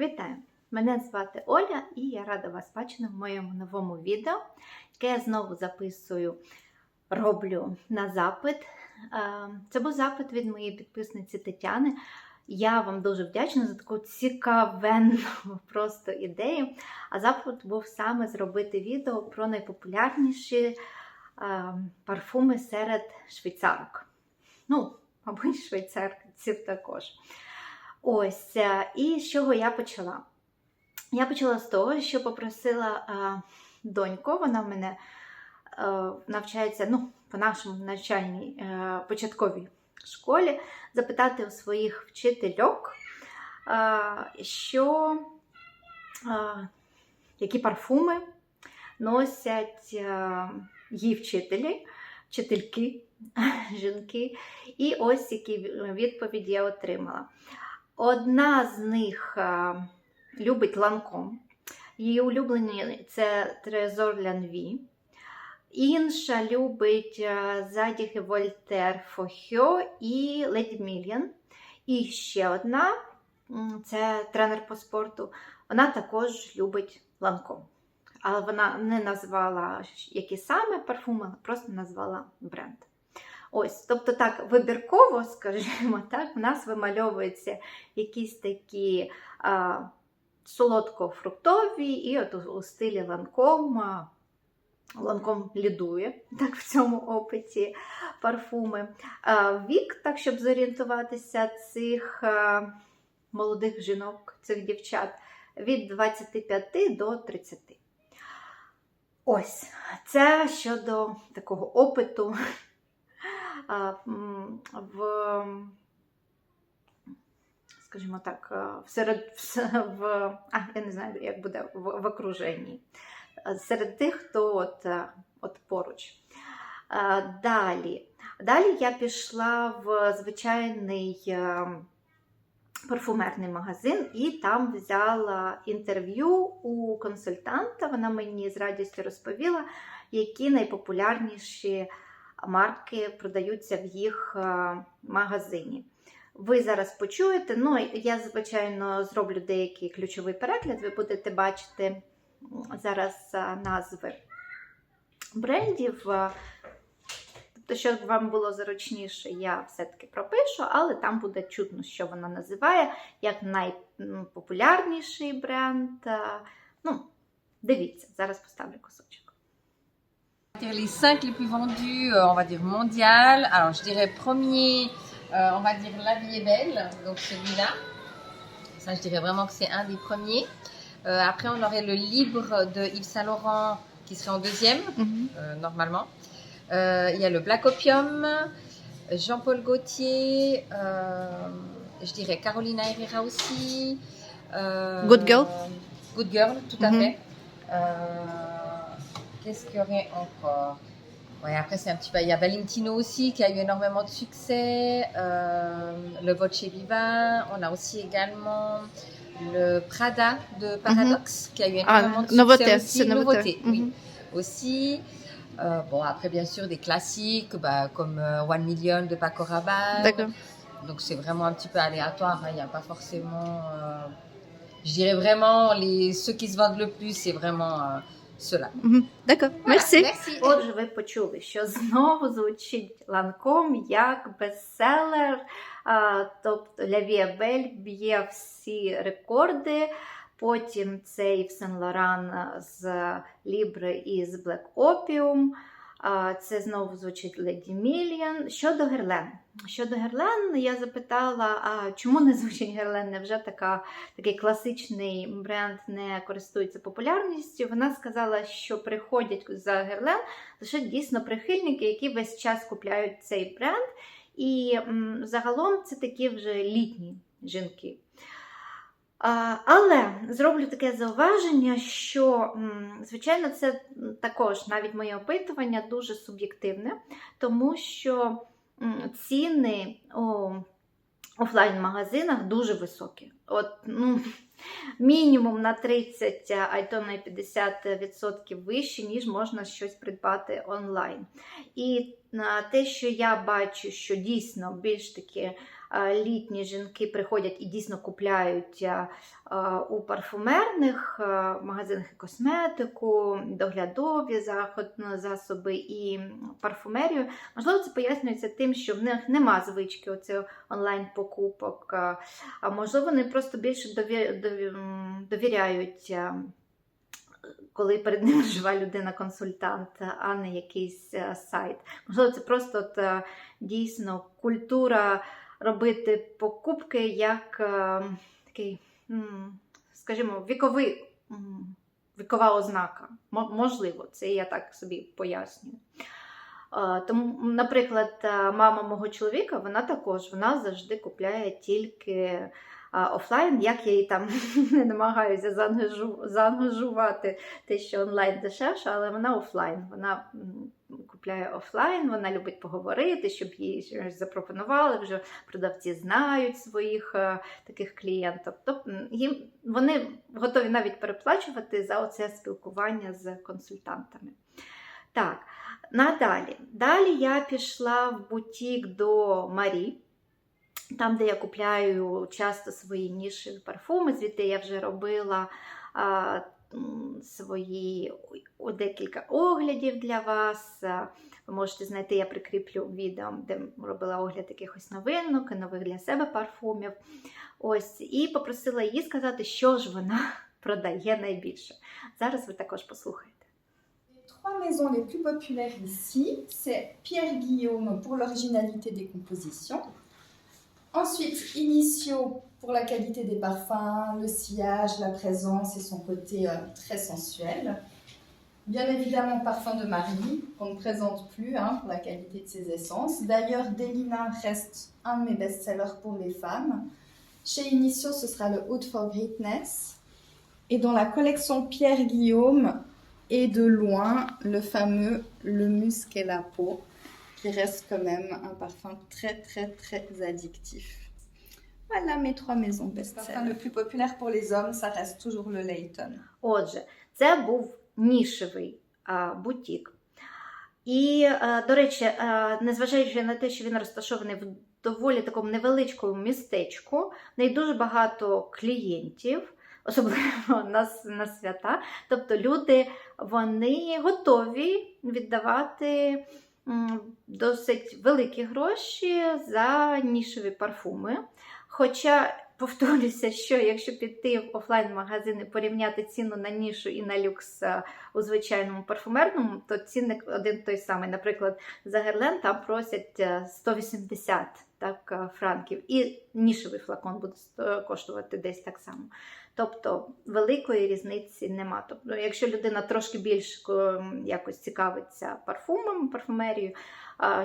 Вітаю! Мене звати Оля і я рада вас бачити в моєму новому відео, яке я знову записую, роблю на запит. Е, Це був запит від моєї підписниці Тетяни. Я вам дуже вдячна за таку цікавенну просто ідею. А запит був саме зробити відео про найпопулярніші е, парфуми серед швейцарок. Ну, мабуть, швейцарців також. Ось, е, і з чого я почала? Я почала з того, що попросила е, доньку, вона в мене е, навчається ну, по нашому навчальній початковій школі, запитати у своїх вчительок, що, які парфуми носять її вчителі, вчительки, жінки. І ось які відповіді я отримала. Одна з них любить ланком. Її улюблені це Трезор Лянві. Інша любить а, задіги Вольтер Фохьо і Леді Мільян. І ще одна це тренер по спорту. Вона також любить ланком. Але вона не назвала, які саме парфуми, просто назвала бренд. Ось, тобто так, вибірково, скажімо так, в нас вимальовуються якісь такі а, солодко-фруктові, і от у, стилі ланком, ланком лідує, так в цьому опиті парфуми. А, вік, так, щоб зорієнтуватися цих а, молодих жінок, цих дівчат, від 25 до 30. Ось, це щодо такого опиту в, скажімо так, всеред, в, а, я не знаю, як буде в, в окруженні. Серед тих, хто от, от поруч. Далі. Далі я пішла в звичайний парфумерний магазин і там взяла інтерв'ю у консультанта. Вона мені з радістю розповіла, які найпопулярніші марки продаються в їх магазині. Ви зараз почуєте, ну, я, звичайно, зроблю деякий ключовий перегляд, ви будете бачити зараз назви брендів. Тобто, щоб вам було зручніше, я все-таки пропишу, але там буде чутно, що вона називає як найпопулярніший бренд. Ну, дивіться, зараз поставлю кусочок. Les 5 les plus vendus, euh, on va dire mondial. Alors, je dirais premier, euh, on va dire La vie est belle, donc celui-là. Ça, je dirais vraiment que c'est un des premiers. Euh, après, on aurait le libre de Yves Saint Laurent qui serait en deuxième, euh, normalement. Il y a le Black Opium, Jean-Paul Gaultier, je dirais Carolina Herrera aussi. Good Girl. Good Girl, tout à Mhm. fait. Qu'est-ce qu'il y aurait encore? Ouais, après, c'est un petit peu. Il y a Valentino aussi qui a eu énormément de succès. euh, le Voce Viva. On a aussi également le Prada de Paradox qui a eu énormément de succès. Mhm. Ah, nouveauté, aussi. nouveauté. oui. Mhm. Aussi. Euh, bon, après, bien sûr, des classiques bah, comme euh, One Million de Paco Rabanne. D'accord. Donc, c'est vraiment un petit peu aléatoire. hein. Il n'y a pas forcément. je dirais vraiment, les, ceux qui se vendent le plus, c'est vraiment ceux-là. D'accord, merci. Отже, ви почули, що знову звучить ланком як бестселер. А, тобто Лявія Бель б'є всі рекорди. Потім цей в Сен Лоран з Лібри і з Блек Opium. Це знову звучить Леді Мільян. Щодо Герлен. Щодо Герлен, я запитала, а чому не звучить Герлен? Невже така, такий класичний бренд не користується популярністю? Вона сказала, що приходять за Герлен лише дійсно прихильники, які весь час купляють цей бренд. І м, загалом це такі вже літні жінки. Але зроблю таке зауваження, що, звичайно, це також навіть моє опитування дуже суб'єктивне, тому що ціни у офлайн-магазинах дуже високі. От, ну, мінімум на 30, а й то на 50% вище, ніж можна щось придбати онлайн. І те, що я бачу, що дійсно більш такі е, літні жінки приходять і дійсно купляють е, е, у парфумерних е, магазинах косметику, доглядові засоби і парфумерію. Можливо, це пояснюється тим, що в них нема звички оцих онлайн-покупок, а можливо, вони просто більше дові- дові- довіряють. Коли перед ними жива людина-консультант, а не якийсь сайт. Можливо, це просто от, дійсно культура робити покупки як е, такий, скажімо, віковий, вікова ознака. Можливо, це я так собі пояснюю. Е, Тому, наприклад, е, мама мого чоловіка, вона також вона завжди купляє тільки офлайн, як я її там не намагаюся заангажу- заангажувати те, що онлайн дешевше, але вона офлайн. Вона купляє офлайн, вона любить поговорити, щоб їй щось запропонували. Вже продавці знають своїх е, таких клієнтів. Тобто їм вони готові навіть переплачувати за оце спілкування з консультантами. Так, надалі. Далі я пішла в бутік до Марі. Там, де я купляю часто свої нішеві парфуми, звідти я вже робила а, свої декілька оглядів для вас. Ви можете знайти, я прикріплю відео, де робила огляд якихось новинок нових для себе парфумів. Ось, і попросила її сказати, що ж вона продає найбільше. Зараз ви також послухайте. Les trois maisons les plus populaires ici, c'est Pierre Guillaume pour l'originalité des compositions. Ensuite, Initio pour la qualité des parfums, le sillage, la présence et son côté euh, très sensuel. Bien évidemment, Parfum de Marie, qu'on ne présente plus hein, pour la qualité de ses essences. D'ailleurs, Delina reste un de mes best-sellers pour les femmes. Chez Initio, ce sera le Haute for Greatness. Et dans la collection Pierre Guillaume, et de loin le fameux Le Musc et la peau, qui reste quand même un parfum très très très addictif. Voilà mes trois maisons best-sellers. Le plus populaire pour les hommes, ça reste toujours le Layton. Отже, це був нішевий а, бутік. І, а, до речі, а, незважаючи на те, що він розташований в доволі такому невеличкому містечку, в неї дуже багато клієнтів, особливо на, с- на свята. Тобто люди вони готові віддавати м, досить великі гроші за нішеві парфуми. Хоча повторюся, що якщо піти в офлайн-магазин і порівняти ціну на нішу і на люкс е, у звичайному парфумерному, то цінник один той самий. Наприклад, за Герлен там просять е, 180 так, е, франків, і нішевий флакон буде коштувати десь так само. Тобто великої різниці нема. Тобто, якщо людина трошки більш е, якось цікавиться парфумом, парфумерією,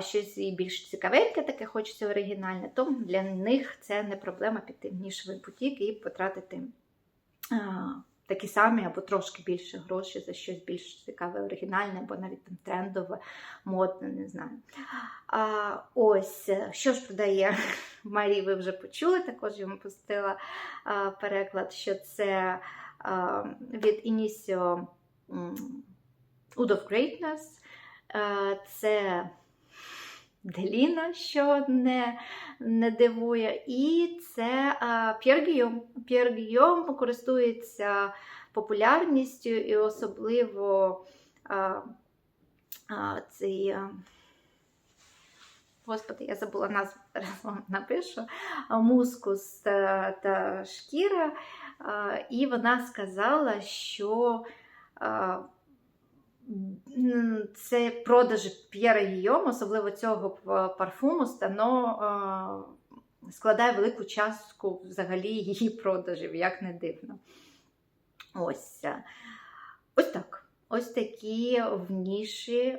щось і більш цікавеньке, таке хочеться оригінальне, то для них це не проблема піти в нішевий бутік і потратити такі самі або трошки більше грошей за щось більш цікаве, оригінальне, або навіть там трендове, модне, не знаю. А, ось, що ж продає Марі, ви вже почули, також йому пустила а, переклад, що це а, від of Greatness. Це Деліна, що не, не дивує. І це П'єр Гійом. Користується популярністю і особливо а, а, цей. Господи, я забула назву, зараз напишу. Мускус та, та шкіра. І вона сказала, що це продажі П'єра Гійом, особливо цього парфуму, стано складає велику частку взагалі її продажів, як не дивно. Ось. Ось так. Ось такі в ніші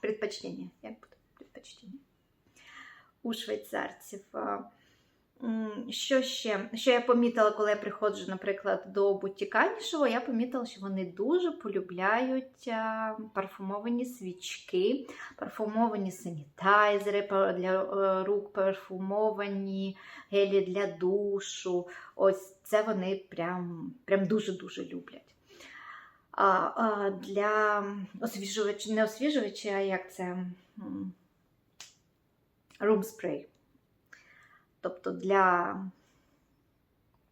предпочтення. Як буде предпочтення? У швейцарців. Що ще? Що я помітила, коли я приходжу, наприклад, до бутіка нішого, я помітила, що вони дуже полюбляють парфумовані свічки, парфумовані санітайзери для е, рук, парфумовані гелі для душу. Ось це вони прям, прям дуже-дуже люблять. А, а для освіжувача, не освіжувача, а як це? Room spray. Тобто для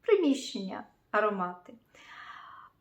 приміщення аромати.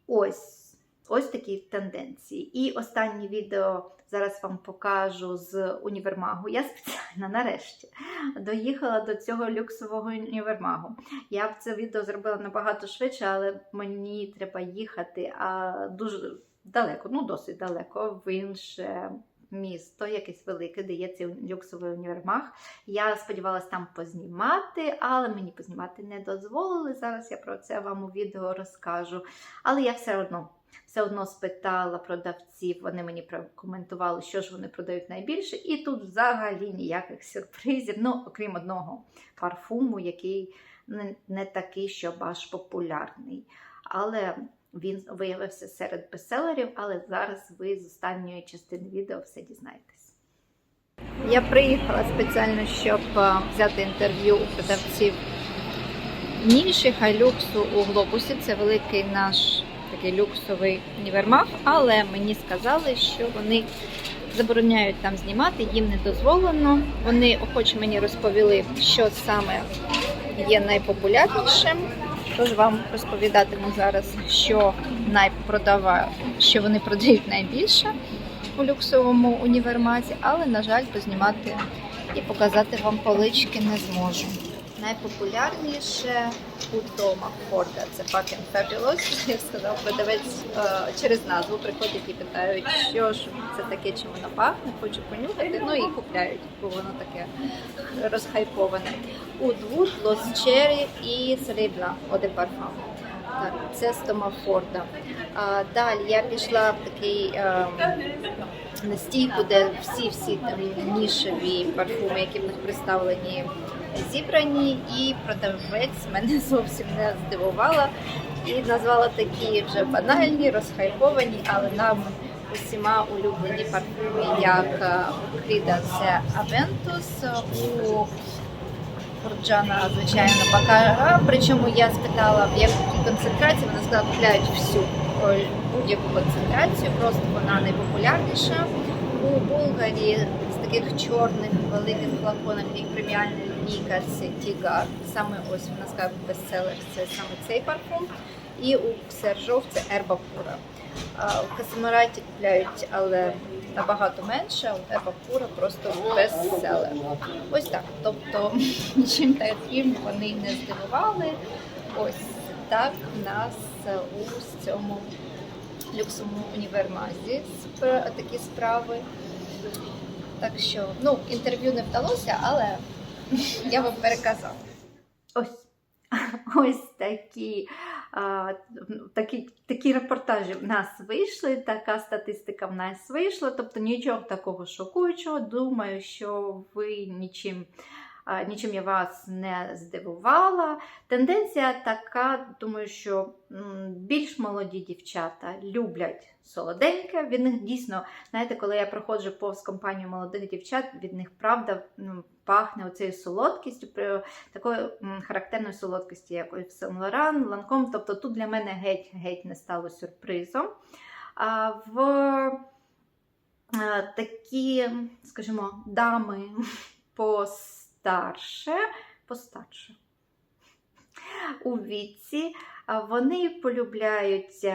Ось, ось такі тенденції. І останнє відео зараз вам покажу з універмагу. Я спеціально нарешті доїхала до цього люксового універмагу. Я б це відео зробила набагато швидше, але мені треба їхати а дуже далеко, ну досить далеко, в інше місто, якесь велике, де є цей люксовий універмаг. Я сподівалася там познімати, але мені познімати не дозволили. Зараз я про це вам у відео розкажу. Але я все одно. Все одно спитала продавців, вони мені прокоментували, що ж вони продають найбільше, і тут взагалі ніяких сюрпризів, ну окрім одного парфуму, який не, такий, щоб аж популярний. Але він виявився серед бестселерів, але зараз ви з останньої частини відео все дізнаєтесь. Я приїхала спеціально, щоб е, взяти інтерв'ю у продавців Ніші Хайлюксу у глобусі. Це великий наш такий люксовий універмаг, але мені сказали, що вони забороняють там знімати, їм не дозволено. Вони охоче мені розповіли, що саме є найпопулярнішим. Тож вам розповідатиму зараз, що найпродава, що вони продають найбільше у люксовому універмазі, але, на жаль, познімати і показати вам полички не зможу. Найпопулярніше у Тома Форда це fucking fabulous, як сказав продавець е, через назву приходять і питають, що ж це таке, чим воно пахне, хочу понюхати, ну і купляють, бо воно таке розхайповане. Удвуд, Лос Черрі і Срібла Оде Парфам. Так, це з Тома Форда. А, далі я пішла в такий е, на стійку, де всі-всі там нішеві парфуми, які в них представлені, зібрані, і продавець мене зовсім не здивувала і назвала такі вже банальні, розхайповані, але нам усіма улюблені парфуми, як Creedence Aventus у Форджана, звичайно, Бакара. Причому я спитала, в якій концентрації, вона сказала, купляють всю будь-яку концентрацію, просто вона найпопулярніша. У Булгарі з таких чорних великих флаконах, як преміальна це Тігар. Саме ось вона сказала бестселер, це саме цей парфум. І у Ксержов це Ерба Пура. У Касамараті купляють, але набагато менше, у Ерба Пура просто бестселер. Ось так. Тобто нічим таким вони не здивували. Ось так нас у цьому люксовому універмазі такі справи. Так що, ну, інтерв'ю не вдалося, але я вам переказала. Ось. Ось такі, а, такі, такі репортажі в нас вийшли, така статистика в нас вийшла. Тобто нічого такого шокуючого. Думаю, що ви нічим, нічим я вас не здивувала. Тенденція така, думаю, що більш молоді дівчата люблять солоденьке. Від них дійсно, знаєте, коли я проходжу повз компанію молодих дівчат, від них правда пахне оцею солодкістю, такою характерною солодкістю, як в Сен Лоран, Ланком. Тобто тут для мене геть-геть не стало сюрпризом. А в е, такі, скажімо, дами постарше, постарше у віці. Вони полюбляють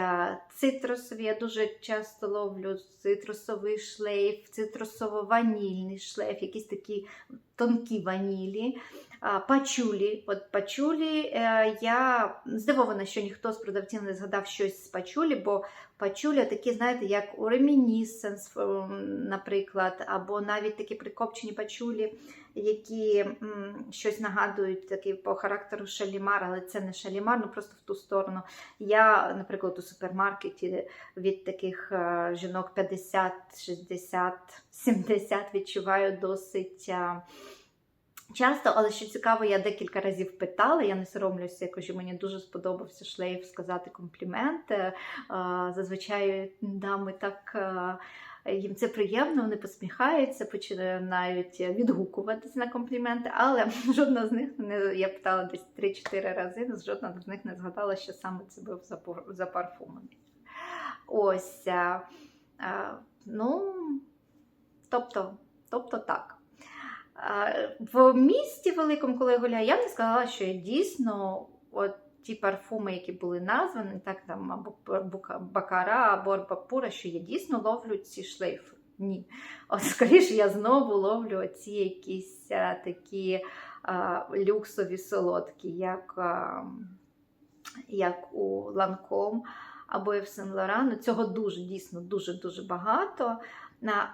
цитрусові. Я дуже часто ловлю цитрусовий шлейф, цитрусово-ванільний шлейф, якісь такі тонкі ванілі. Пачулі. От пачулі е, я здивована, що ніхто з продавців не згадав щось з пачулі, бо пачуля такі, знаєте, як у ремінісенс, наприклад, або навіть такі прикопчені пачулі, які щось нагадують такі по характеру шалімар, але це не шалімар, ну просто в ту сторону. Я, наприклад, у супермаркеті від таких е, жінок 50, 60, 70 відчуваю досить. е, Часто, але що цікаво, я декілька разів питала, я не соромлюся, я кажу, мені дуже сподобався шлейф сказати комплімент. Е, Зазвичай дами так їм це приємно, вони посміхаються, починають відгукуватися на компліменти, але жодна з них не я питала десь 3-4 рази, жодна з них не згадала, що саме це був за, пар- за парфумом. Ось. Ну, тобто, тобто так. В місті великому, коли я гуляю, я не сказала, що я дійсно от ті парфуми, які були названі, так там або Бакара, або Арбапура, що я дійсно ловлю ці шлейфи. Ні. От скоріше я знову ловлю ці якісь а, такі а, люксові солодкі, як, а, як у Ланком або в Сен Лорану. Цього дуже дійсно дуже-дуже багато.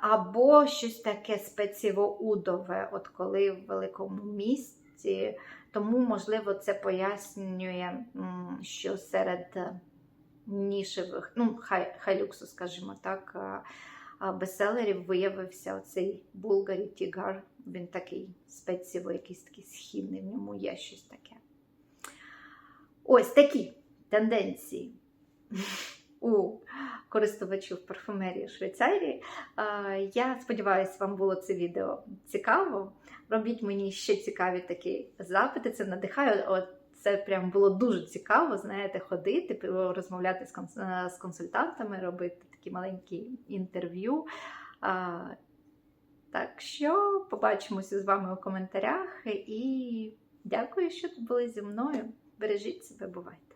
Або щось таке спеціво-удове, от коли в великому місті. Тому, можливо, це пояснює, що серед е, нішевих, ну, хай, люксу, скажімо так, а, а, бестселерів виявився оцей Булгарі Тігар. Він такий спеціво, якийсь такий східний, в ньому є щось таке. Ось такі тенденції користувачів парфумерії Швейцарії. Е, Я сподіваюся, вам було це відео цікаво. Робіть мені ще цікаві такі запити. Це надихає. Це прям було дуже цікаво, знаєте, ходити, розмовляти е, з консультантами, робити такі маленькі інтерв'ю. Так що побачимося з вами у коментарях і дякую, що тут були зі мною. Бережіть себе, бувайте!